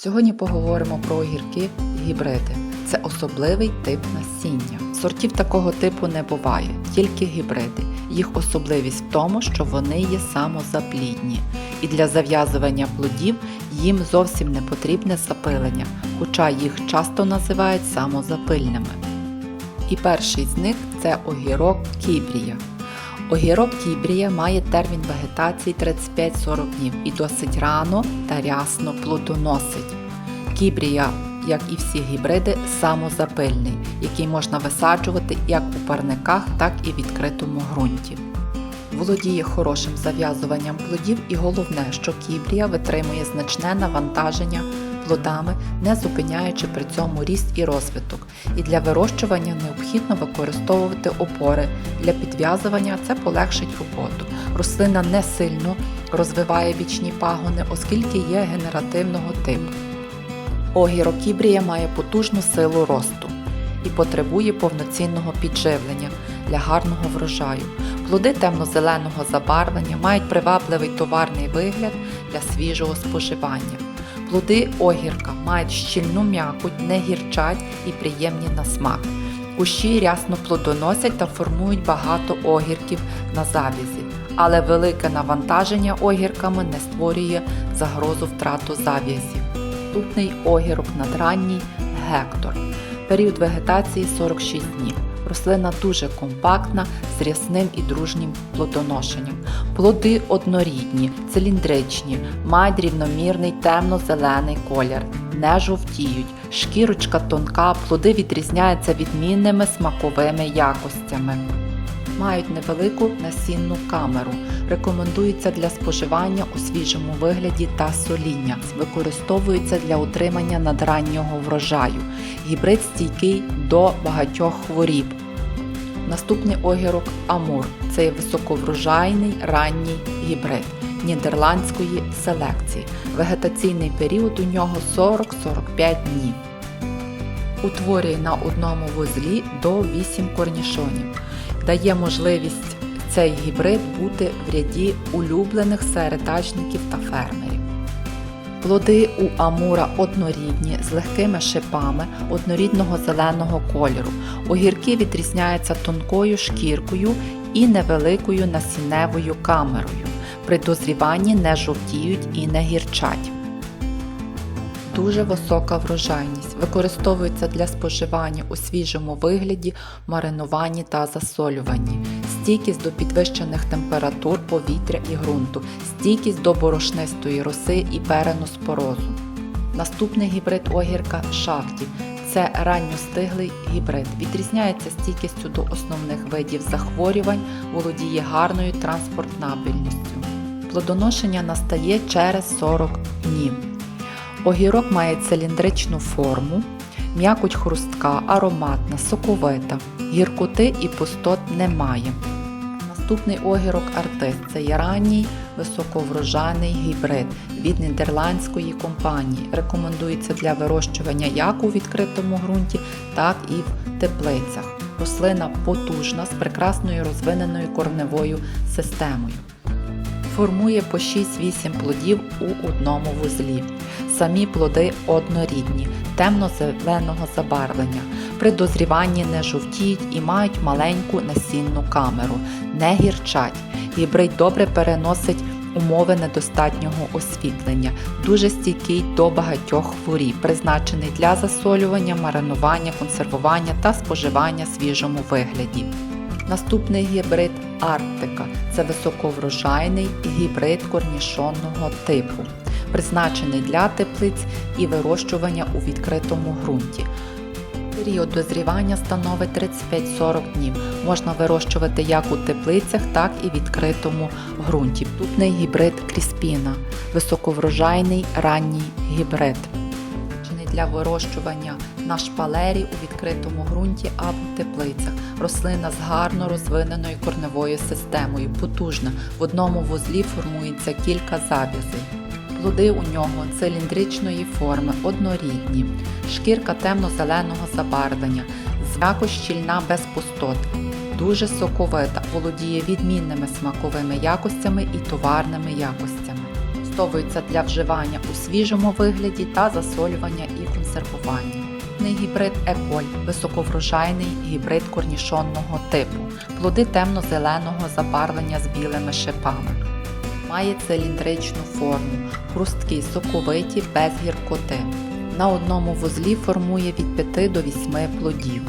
Сьогодні поговоримо про огірки гібриди. Це особливий тип насіння. Сортів такого типу не буває, тільки гібриди. Їх особливість в тому, що вони є самозаплідні, і для зав'язування плодів їм зовсім не потрібне запилення, хоча їх часто називають самозапильними. І перший з них це огірок кібрія. Огірок кібрія має термін вегетації 35-40 днів і досить рано та рясно плодоносить. Кібрія, як і всі гібриди, самозапильний, який можна висаджувати як у парниках, так і в відкритому ґрунті. Володіє хорошим зав'язуванням плодів і головне, що кібрія витримує значне навантаження плодами, не зупиняючи при цьому ріст і розвиток. І для вирощування необхідно використовувати опори. Для підв'язування це полегшить роботу. Рослина не сильно розвиває бічні пагони, оскільки є генеративного типу. Огірокібрія має потужну силу росту і потребує повноцінного підживлення для гарного врожаю. Плоди темно-зеленого забарвлення мають привабливий товарний вигляд для свіжого споживання. Плоди огірка мають щільну м'якоть, не гірчать і приємні на смак. Кущі рясно плодоносять та формують багато огірків на завязі, але велике навантаження огірками не створює загрозу втрату зав'язі. Наступний огірок надранній Гектор. Період вегетації 46 днів. Рослина дуже компактна, з рясним і дружнім плодоношенням. Плоди однорідні, циліндричні, мають рівномірний темно-зелений колір, не жовтіють, шкірочка тонка, плоди відрізняються відмінними смаковими якостями. Мають невелику насінну камеру. Рекомендується для споживання у свіжому вигляді та соління. Використовується для утримання надраннього врожаю. Гібрид стійкий до багатьох хворіб. Наступний огірок Амур. Це високоврожайний ранній гібрид нідерландської селекції. Вегетаційний період у нього 40-45 днів. Утворює на одному вузлі до 8 корнішонів. Дає можливість цей гібрид бути в ряді улюблених середачників та фермерів. Плоди у амура однорідні з легкими шипами однорідного зеленого кольору. Огірки відрізняються тонкою шкіркою і невеликою насінневою камерою. При дозріванні не жовтіють і не гірчать. Дуже висока врожайність. Використовується для споживання у свіжому вигляді, маринуванні та засолюванні. Стійкість до підвищених температур повітря і ґрунту, стійкість до борошнистої роси і переноспорозу. Наступний гібрид огірка шафті. Це ранньостиглий гібрид. Відрізняється стійкістю до основних видів захворювань, володіє гарною транспортнабельністю. Плодоношення настає через 40 днів. Огірок має циліндричну форму, м'якоть хрустка, ароматна, соковита, гіркоти і пустот немає. Наступний огірок артист це є ранній високоврожайний гібрид від нідерландської компанії. Рекомендується для вирощування як у відкритому ґрунті, так і в теплицях. Рослина потужна з прекрасною розвиненою корневою системою. Формує по 6-8 плодів у одному вузлі. Самі плоди однорідні, темно-зеленого забарвлення. При дозріванні не жовтіють і мають маленьку насінну камеру, не гірчать. Гібрид добре переносить умови недостатнього освітлення, дуже стійкий до багатьох хворіб, призначений для засолювання, маринування, консервування та споживання свіжому вигляді. Наступний гібрид Арктика це високоврожайний гібрид корнішонного типу, призначений для теплиць і вирощування у відкритому ґрунті. Період дозрівання становить 35-40 днів. Можна вирощувати як у теплицях, так і відкритому ґрунті. Наступний гібрид Кріспіна високоврожайний ранній гібрид для вирощування на шпалері у відкритому ґрунті або теплицях. Рослина з гарно розвиненою корневою системою, потужна. В одному вузлі формується кілька зав'язей. Плоди у нього циліндричної форми, однорідні, шкірка темно-зеленого забарвлення, м'яко щільна без пустот, дуже соковита, володіє відмінними смаковими якостями і товарними якостями. Використовується для вживання у свіжому вигляді та засолювання і консервування. Гібрид Еколь високоврожайний гібрид корнішонного типу, плоди темно-зеленого забарвлення з білими шипами. Має циліндричну форму, хрусткі, соковиті, без гіркоти. На одному вузлі формує від 5 до 8 плодів.